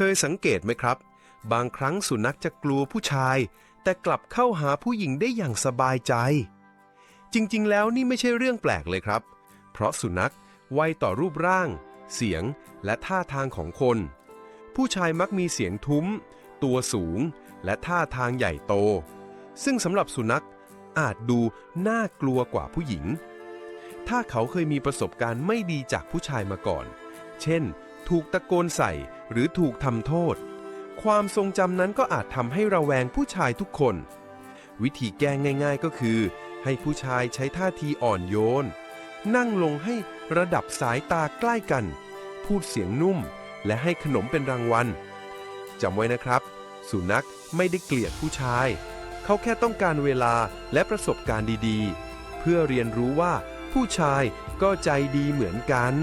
เคยสังเกตไหมครับ บางครั้งสุนัขจะกลัวผู้ชาย แต่กลับเข้าหาผู้หญิงได้อย่างสบายใจ จริงๆ แล้วนี่ไม่ใช่เรื่องแปลกเลยครับ เพราะสุนัขไวต่อรูปร่าง เสียงและท่าทางของคน ผู้ชายมักมีเสียงทุ้ม ตัวสูง และท่าทางใหญ่โต ซึ่งสำหรับสุนัขอาจดูน่ากลัวกว่าผู้หญิง ถ้าเขาเคยมีประสบการณ์ไม่ดีจากผู้ชายมาก่อน เช่น ถูกตะโกนใส่ หรือถูกทำโทษ ความทรงจำนั้นก็อาจทำให้ระแวงผู้ชายทุกคน วิธีแก้ง่าย ๆก็คือ ให้ผู้ชายใช้ท่าทีอ่อนโยน นั่งลงให้ระดับสายตาใกล้กัน พูดเสียงนุ่ม และให้ขนมเป็นรางวัลจำไว้นะครับ สุนัขไม่ได้เกลียดผู้ชาย เขาแค่ต้องการเวลาและประสบการณ์ดีๆ เพื่อเรียนรู้ว่าผู้ชายก็ใจดีเหมือนกัน